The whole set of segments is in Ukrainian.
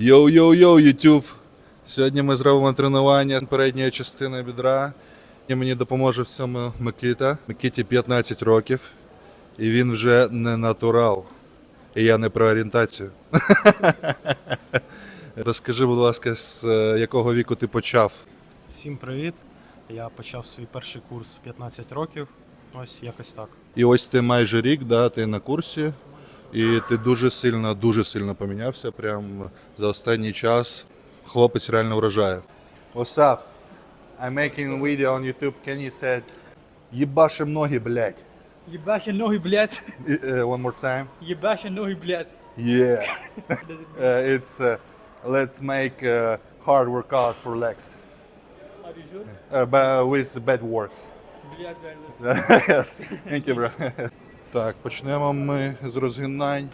Йоу-йоу-йоу, YouTube. Сьогодні ми зробимо тренування передньої частини бідра. І мені допоможе в цьому Микита. Микиті 15 років, і він вже не натурал. І я не про орієнтацію. Розкажи, будь ласка, з е, якого віку ти почав? Всім привіт! Я почав свій перший курс в 15 років. Ось якось так. І ось ти майже рік, да, ти на курсі, і ти дуже сильно, дуже сильно помінявся. Прям за останній час хлопець реально вражає. What's up? I'm making a video on YouTube. Can you say Єбашим ноги, блядь. Ебаши ноги, блядь. Е, One more time. Ебаши ноги, блядь. Yeah. Uh, it's uh, let's make a hard workout for legs. Are you sure? Uh, but with bad words. Блядь, блядь. yes. Thank you, bro. Так, почнемо ми з розгинань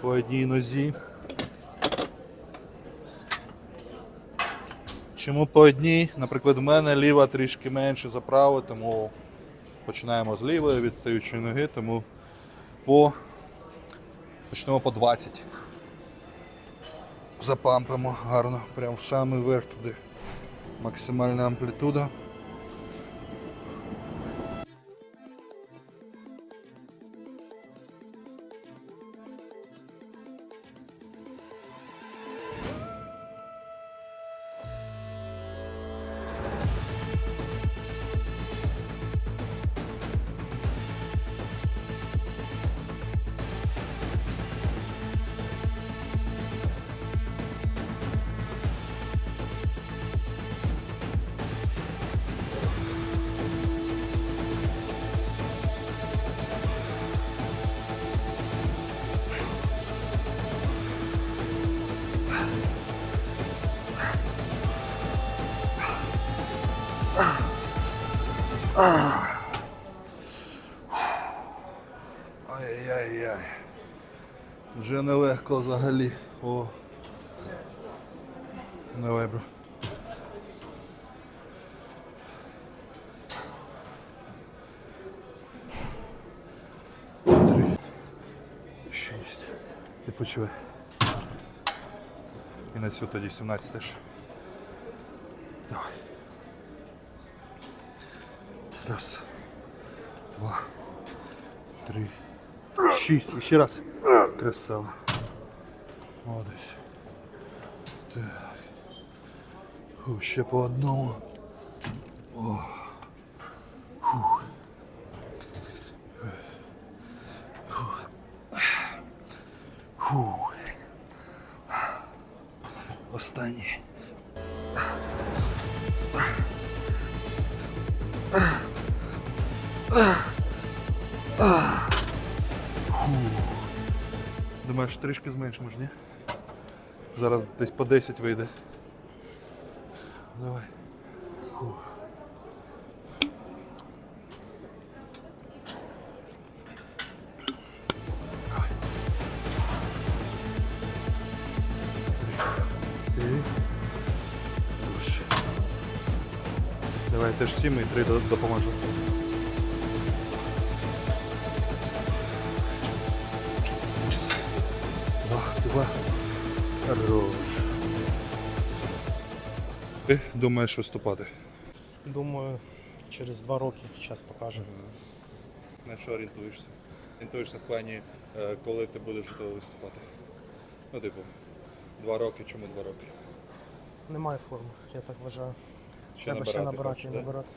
по одній нозі. Чому по одній? Наприклад, в мене ліва трішки менше за праву, тому починаємо з лівої, відстаючої ноги, тому по почнемо по 20. Запампимо гарно, прямо в самий верх туди. Максимальна амплітуда. Ай-яй-яй. Вже нелегко взагалі. О. Давай, бро. Три. Шість. Відпочивай. І на цю тоді 17 теж. Раз. Два. Три. Шість. І ще раз. Красава. Молодець. Так. Фу, ще по одному. О. Фу. Фу. Фу. Останній. Думаєш, трішки зменшимо ні? Зараз десь по 10 вийде. Давай. Фу. Давай. Теж сім і три до- Два, два. Ти думаєш виступати? Думаю, через два роки час покаже. На що орієнтуєшся? Орієнтуєшся в плані, е, коли ти будеш готовий виступати. Ну, типу, два роки, чому два роки? Немає форми, я так вважаю. Ще Треба ще набирати і набирати.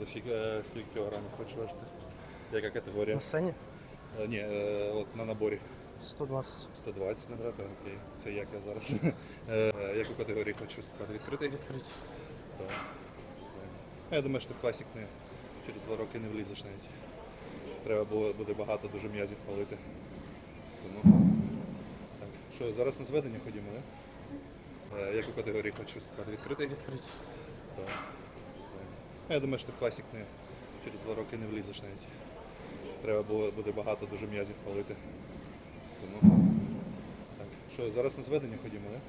За скільки, е, скільки кілограмів хочеш важити? Яка категорія? На сцені Е, Ні, е, от на наборі 120 120 набрати, окей. Це як я зараз. Е, е, Яку категорію хочеш виступати? Відкритий? відкриті. Так. Я думаю, що ти в класік не, через два роки не влізеш навіть. Треба було, буде багато дуже м'язів палити. Тому. Так. Що, зараз на зведення ходімо, так? Е, Яку категорію хочеш виступати? Відкритий? Відкриті. Так. Я думаю, що ти в класік не, через два роки не влізеш навіть. Треба було, буде багато дуже м'язів палити. Так. Що, зараз на зведення ходімо, так?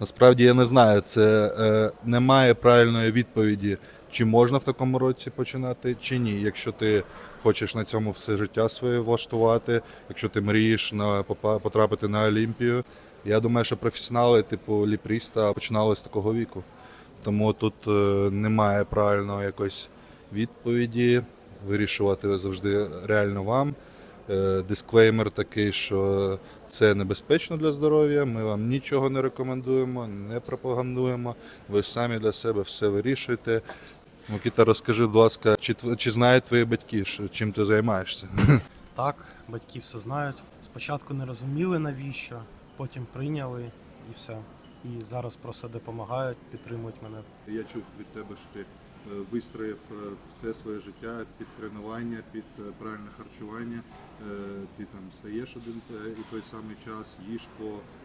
Насправді я не знаю, це е, немає правильної відповіді, чи можна в такому році починати, чи ні. Якщо ти хочеш на цьому все життя своє влаштувати, якщо ти мрієш на потрапити на Олімпію. Я думаю, що професіонали, типу ліпріста, починали з такого віку. Тому тут е, немає правильної якоїсь відповіді. Вирішувати завжди реально вам. Е, Дисклеймер такий, що це небезпечно для здоров'я. Ми вам нічого не рекомендуємо, не пропагандуємо. Ви самі для себе все вирішуєте. Микита, розкажи, будь ласка, чи, чи знають твої батьки, що, чим ти займаєшся? Так, батьки все знають. Спочатку не розуміли навіщо, потім прийняли і все. І зараз просто допомагають, підтримують мене. Я чув від тебе, що ти е, вистроїв е, все своє життя під тренування, під правильне харчування. Е, Ти там стаєш один і той самий час, їш по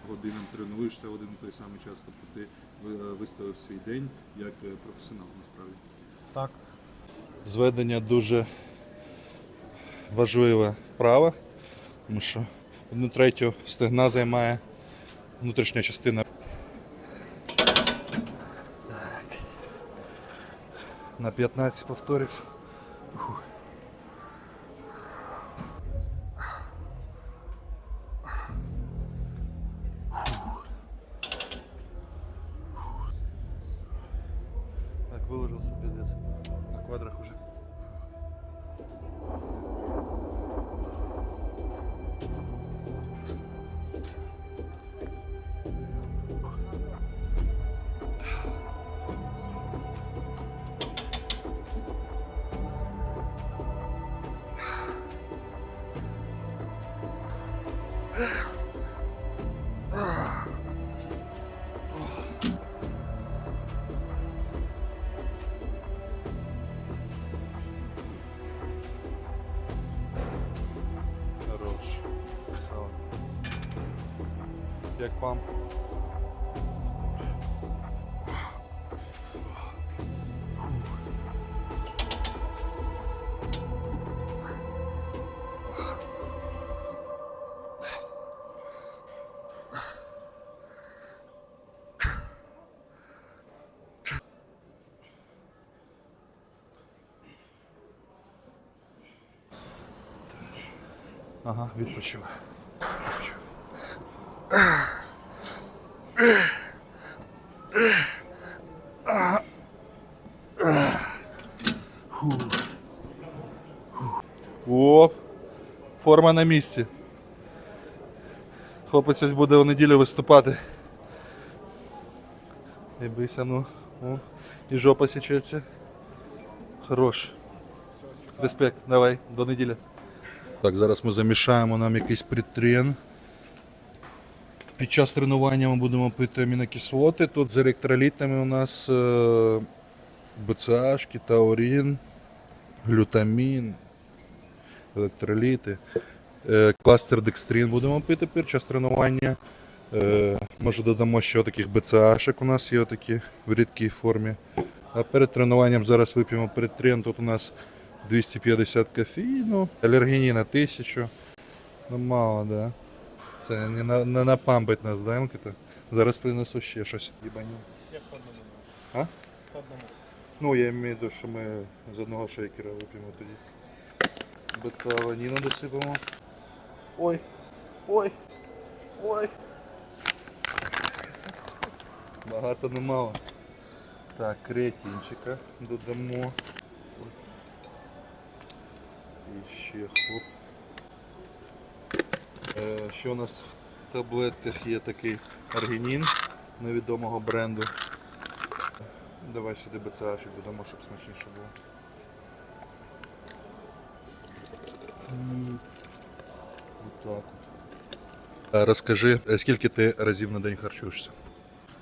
годинам, тренуєшся один і той самий час. Тобто ти е, виставив свій день як е, професіонал насправді. Так, Зведення дуже важлива вправа, тому що одну третю стегна займає внутрішня частина. На 15 повторів. Ага, відпочивай. Форма на місці. Хлопець ось буде у неділю виступати. Не бийся, ну. О, і жопа січеться. Хорош. Респект, давай, до неділі. Так, зараз ми замішаємо нам якийсь притрен. Під час тренування ми будемо пити амінокислоти. Тут з електролітами у нас е, БЦАшки, таурін, глютамін, електроліти. Е, кластер декстрин будемо пити під час тренування. Е, може додамо ще таких БЦАшок у нас є такі в рідкій формі. А перед тренуванням зараз вип'ємо притрен. Тут у нас 250 кофеїну, алергініна 1000. Ну мало, да. Це не, на, не напампить нас, да, Микита? Зараз принесу ще щось. Я по одному. А? По одному. Ну, я маю в виду, що ми з одного шейкера вип'ємо тоді. Беталаніну досипемо. Ой, ой, ой. Багато немало. Так, креатинчика додамо. І ще хлоп. Е, що у нас в таблетках є такий аргінін невідомого бренду. Давай сюди БЦАшик додамо, щоб смачніше було. Отак от. Е, Розкажи, е, скільки ти разів на день харчуєшся?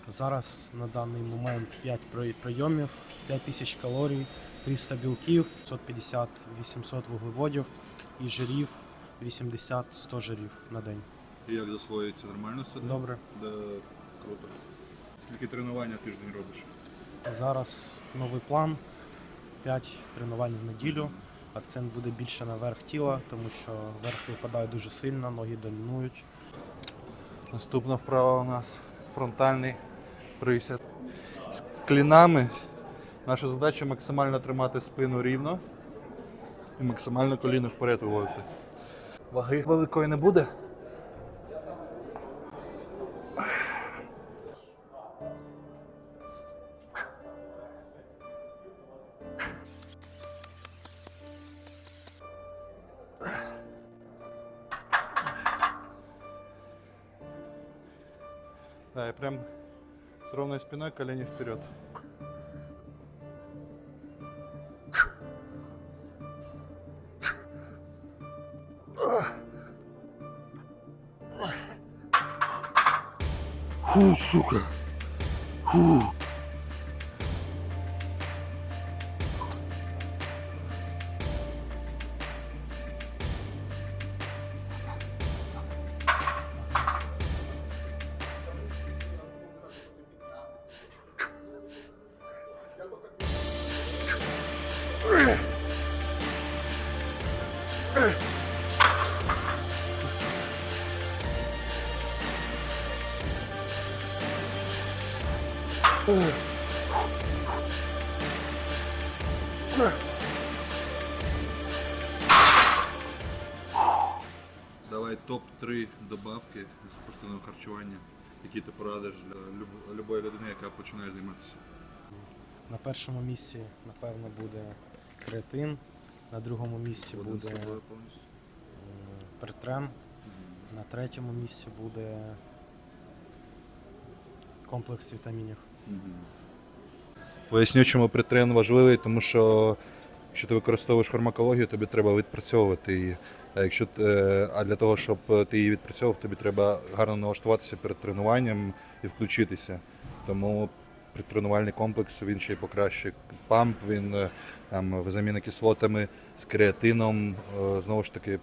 зараз на даний момент 5 при- прийомів, 5000 калорій, 300 білків, 550-800 вуглеводів і жирів 80-100 жирів на день. І як засвоюється нормально все? Добре. Да, круто. Скільки тренування тиждень робиш? Зараз новий план. 5 тренувань в неділю. Акцент буде більше на верх тіла, тому що верх випадає дуже сильно, ноги домінують. Наступна вправа у нас фронтальний присяд. З клінами Наша задача максимально тримати спину рівно і максимально коліно вперед виводити. Ваги великої не буде. Да, и прям с ровной спиной колени вперед. Фу, сука. Фу. Давай топ-3 добавки з спортивного харчування, які ти порадиш для люб- любої людини, яка починає займатися. На першому місці, напевно, буде креатин, на другому місці Один буде тобою повністю. е, пертрен, на третьому місці буде комплекс вітамінів. Поясню, чому притрен важливий, тому що якщо ти використовуєш фармакологію, тобі треба відпрацьовувати її. А якщо е, а для того, щоб ти її відпрацьовував, тобі треба гарно налаштуватися перед тренуванням і включитися. Тому тренувальний комплекс він ще й покращує памп, він е, там з амінокислотами, з креатином. е, Знову ж таки,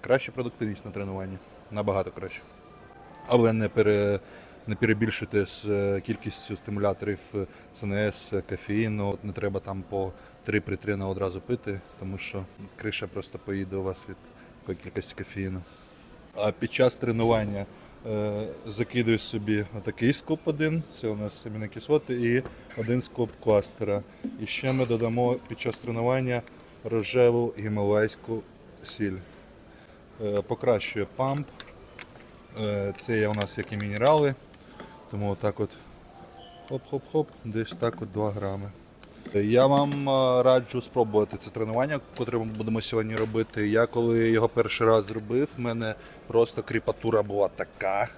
краща продуктивність на тренуванні. Набагато краще. Але не пере, не перебільшити з е, кількістю стимуляторів е, ЦНС, е, кофеїну. Не треба там по 3 притрина одразу пити, тому що криша просто поїде у вас від такої кількості кофеїну. А під час тренування е, закидуєш собі отакий скоп один, це у нас амінокислоти, і один скоп кластера. І ще ми додамо під час тренування рожеву гімалайську сіль. Е, покращує памп, Е, Це є у нас як і мінерали, тому отак от хоп-хоп-хоп, десь так от 2 грами. Я вам е, раджу спробувати це тренування, яке ми будемо сьогодні робити. Я коли його перший раз зробив, в мене просто кріпатура була така.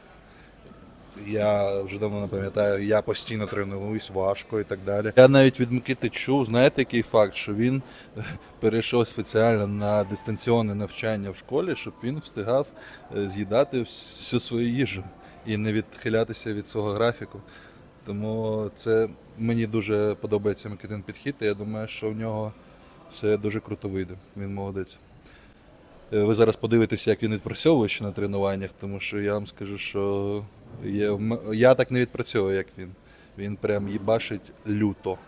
Я вже давно не пам'ятаю, я постійно тренуюсь важко і так далі. Я навіть від Микити чув, знаєте, який факт, що він е, перейшов спеціально на дистанційне навчання в школі, щоб він встигав е, з'їдати всю свою їжу і не відхилятися від свого графіку. Тому це мені дуже подобається Микитин підхід, і я думаю, що в нього все дуже круто вийде. Він молодець. Е, Ви зараз подивитеся, як він відпрацьовує ще на тренуваннях, тому що я вам скажу, що є, я так не відпрацьовую, як він. Він прям їбашить люто.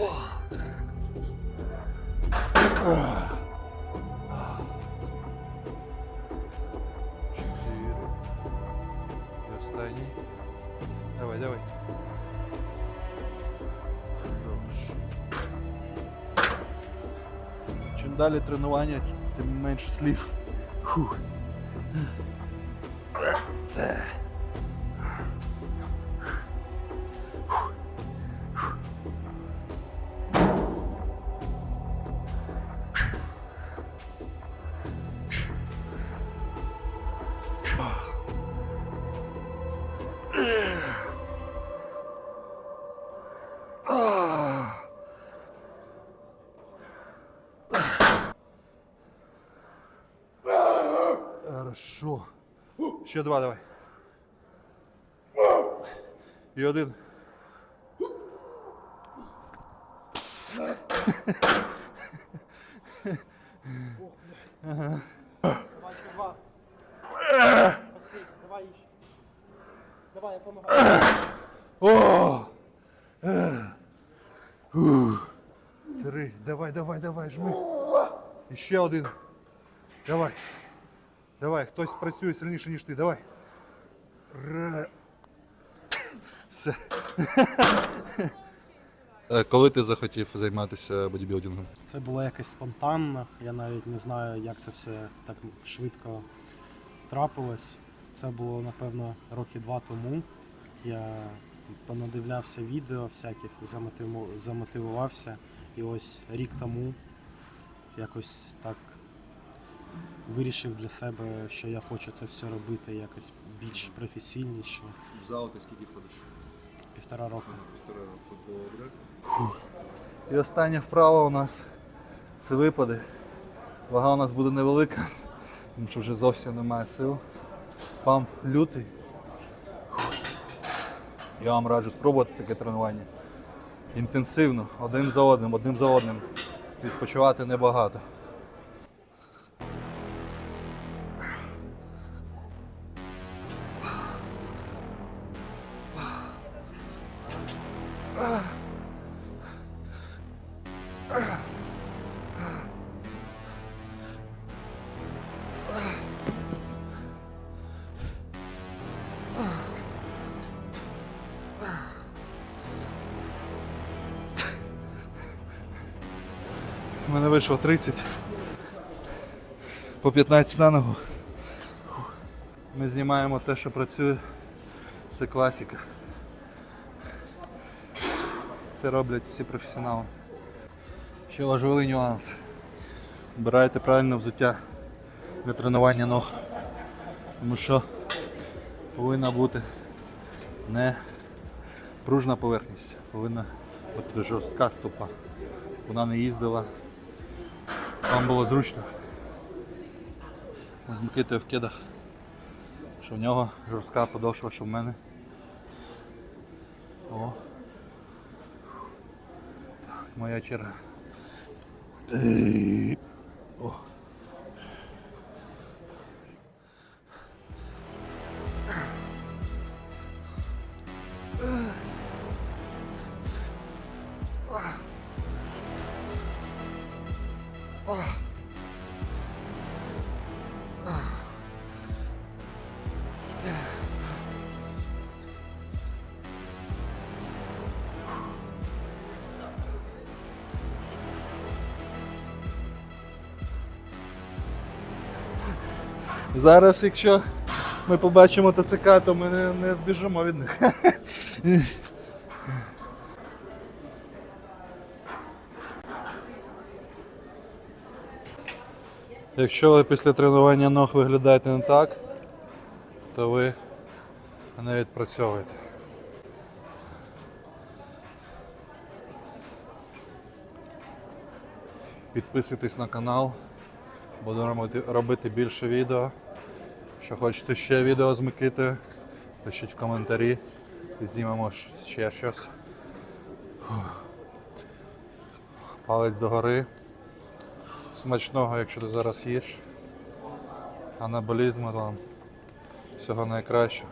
І Давай, давай. Хорош. Чим далі тренування, тим менше слів. Фух. Хорошо. Ще два давай. І один. Давай ще два. Последний, давай ще. Давай, я помогаю. О! Е. Ух. Три. Давай, давай, давай, жми. Ще один. Давай. Давай, хтось працює сильніше, ніж ти. Давай. Все. Е, Коли ти захотів займатися бодібілдингом? Це було якось спонтанно. Я навіть не знаю, як це все так швидко трапилось. Це було, напевно, роки два тому. Я понадивлявся відео всяких, замотиву- замотивувався. І ось рік тому якось так вирішив для себе, що я хочу це все робити якось більш професійніше. В зал ти скільки ходиш? Півтора року. І остання вправа у нас це випади. Вага у нас буде невелика, тому що вже зовсім немає сил. Памп лютий. Я вам раджу спробувати таке тренування. Інтенсивно, один за одним, одним за одним. Відпочивати небагато. Вийшло 30. По 15 на ногу. Ми знімаємо те, що працює. Це класика. Це роблять всі професіонали. Ще важливий нюанс. Обирайте правильне взуття для тренування ног. Тому що повинна бути не пружна поверхність, повинна бути жорстка стопа. Вона не їздила. Вам було зручно. З Микитою в кедах. Що в нього жорстка подошва, що в мене. О. Так, моя черга. О. Зараз, якщо ми побачимо ТЦК, то ми не, не біжимо від них. Якщо ви після тренування ног виглядаєте не так, то ви не відпрацьовуєте. Підписуйтесь на канал. Буду робити- більше відео. Якщо хочете ще відео з Микитою, пишіть в коментарі і знімемо ще щось. Палець догори. Смачного, якщо ти зараз їш. Анаболізму вам. Всього найкращого.